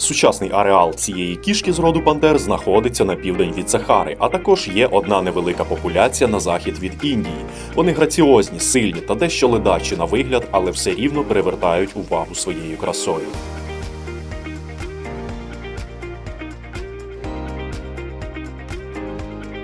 Сучасний ареал цієї кішки з роду пантер знаходиться на південь від Сахари, а також є одна невелика популяція на захід від Індії. Вони граціозні, сильні та дещо ледачі на вигляд, але все рівно привертають увагу своєю красою.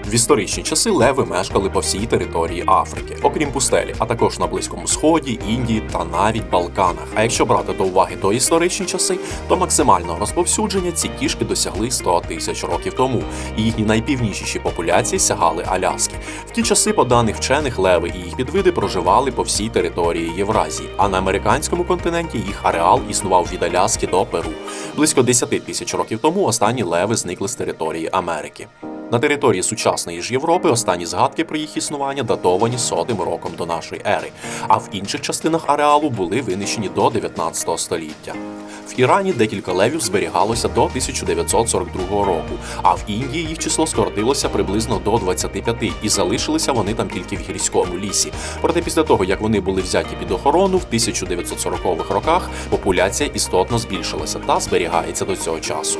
В історичні часи леви мешкали по всій території Африки, окрім пустелі, а також на Близькому Сході, Індії та навіть Балканах. А якщо брати до уваги доісторичні часи, то максимального розповсюдження ці кішки досягли 100 тисяч років тому, і їхні найпівніші популяції сягали Аляски. В ті часи, по даних вчених, леви і їх підвиди проживали по всій території Євразії, а на американському континенті їх ареал існував від Аляски до Перу. Близько 10 тисяч років тому останні леви зникли з території Америки. На території сучасної ж Європи останні згадки про їх існування датовані сотим роком до нашої ери, а в інших частинах ареалу були винищені до 19 століття. В Ірані декілька левів зберігалося до 1942 року, а в Індії їх число скоротилося приблизно до 25, і залишилися вони там тільки в гірському лісі. Проте після того, як вони були взяті під охорону, в 1940-х роках популяція істотно збільшилася та зберігається до цього часу.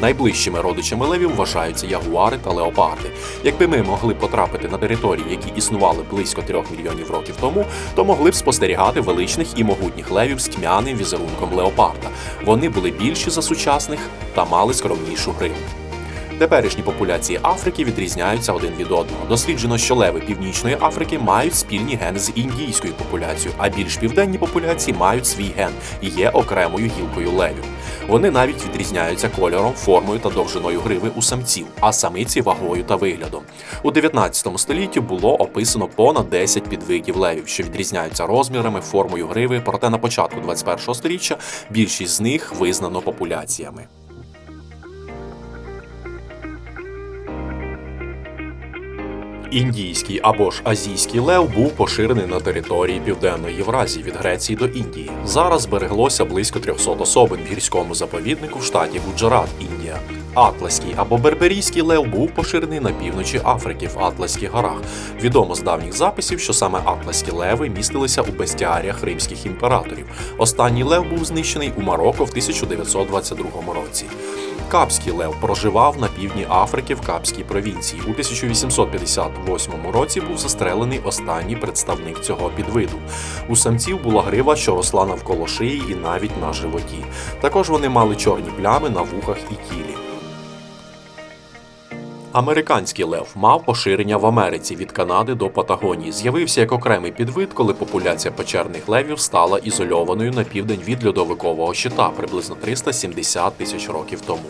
Найближчими родичами левів вважаються ягуари та леопарди. Якби ми могли потрапити на території, які існували близько трьох мільйонів років тому, то могли б спостерігати величних і могутніх левів з тьмяним візерунком леопарда. Вони були більші за сучасних та мали скромнішу гриву. Теперішні популяції Африки відрізняються один від одного. Досліджено, що леви Північної Африки мають спільні гени з індійською популяцією, а більш південні популяції мають свій ген і є окремою гілкою левів. Вони навіть відрізняються кольором, формою та довжиною гриви у самців, а самиці вагою та виглядом. У 19 столітті було описано понад 10 підвидів левів, що відрізняються розмірами, формою гриви, проте на початку 21 століття більшість з них визнано популяціями. Індійський або ж азійський лев був поширений на території Південної Євразії від Греції до Індії. Зараз збереглося близько 300 особин в гірському заповіднику в штаті Гуджарат, Індія. Атласький або берберійський лев був поширений на півночі Африки в Атлаських горах. Відомо з давніх записів, що саме атлаські леви містилися у бестіаріях римських імператорів. Останній лев був знищений у Марокко в 1922 році. Капський лев проживав на півдні Африки в Капській провінції. У 1858 році був застрелений останній представник цього підвиду. У самців була грива, що росла навколо шиї і навіть на животі. Також вони мали чорні плями на вухах і тілі. Американський лев мав поширення в Америці від Канади до Патагонії. З'явився як окремий підвид, коли популяція печерних левів стала ізольованою на південь від льодовикового щита приблизно 370 тисяч років тому.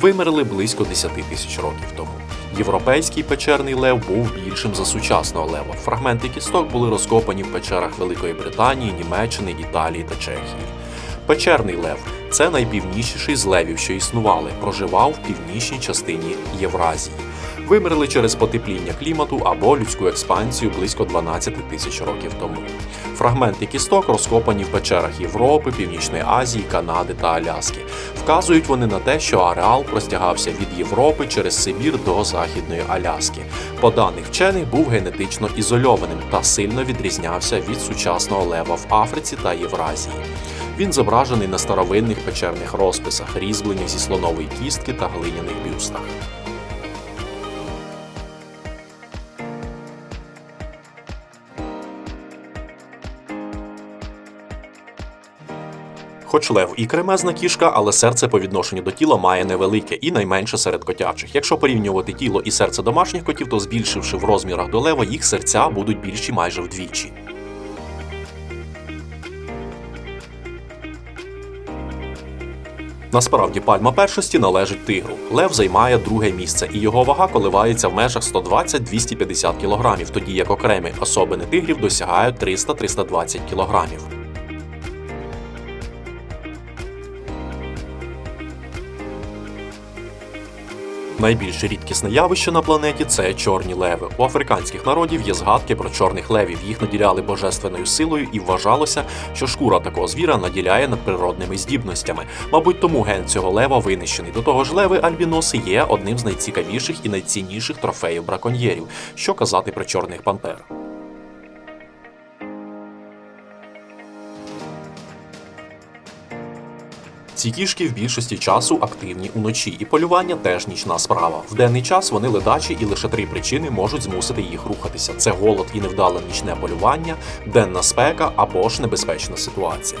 Вимерли близько 10 тисяч років тому. Європейський печерний лев був більшим за сучасного лева. Фрагменти кісток були розкопані в печерах Великої Британії, Німеччини, Італії та Чехії. Печерний лев це найпівнішіший з левів, що існували, проживав в північній частині Євразії. Вимерли через потепління клімату або людську експансію близько 12 тисяч років тому. Фрагменти кісток розкопані в печерах Європи, Північної Азії, Канади та Аляски. Вказують вони на те, що ареал простягався від Європи через Сибір до Західної Аляски. По даних вчених був генетично ізольованим та сильно відрізнявся від сучасного лева в Африці та Євразії. Він зображений на старовинних печерних розписах, різьблених зі слонової кістки та глиняних бюстах. Хоч лев і кремезна кішка, але серце по відношенню до тіла має невелике і найменше серед котячих. Якщо порівнювати тіло і серце домашніх котів, то збільшивши в розмірах до лева, їх серця будуть більші майже вдвічі. Насправді пальма першості належить тигру. Лев займає друге місце, і його вага коливається в межах 120-250 кг, тоді як окремі особини тигрів досягають 300-320 кг. Найбільш рідкісне явище на планеті це чорні леви. У африканських народів є згадки про чорних левів. Їх наділяли божественною силою і вважалося, що шкура такого звіра наділяє надприродними здібностями. Мабуть, тому ген цього лева винищений. До того ж, леви альбіноси є одним з найцікавіших і найцінніших трофеїв браконьєрів. Що казати про чорних пантер? Ці кішки в більшості часу активні уночі, і полювання теж нічна справа. В денний час вони ледачі, і лише три причини можуть змусити їх рухатися: це голод і невдале нічне полювання, денна спека або ж небезпечна ситуація.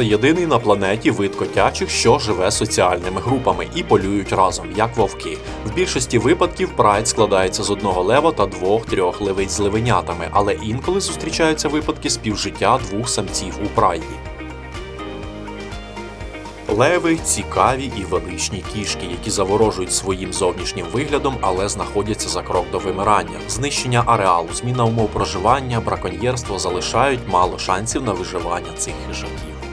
Це єдиний на планеті вид котячих, що живе соціальними групами і полюють разом, як вовки. В більшості випадків прайд складається з одного лева та двох-трьох левиць з левенятами, але інколи зустрічаються випадки співжиття двох самців у прайді. Леви цікаві і величні кішки, які заворожують своїм зовнішнім виглядом, але знаходяться за крок до вимирання. Знищення ареалу, зміна умов проживання, браконьєрство залишають мало шансів на виживання цих хижаків.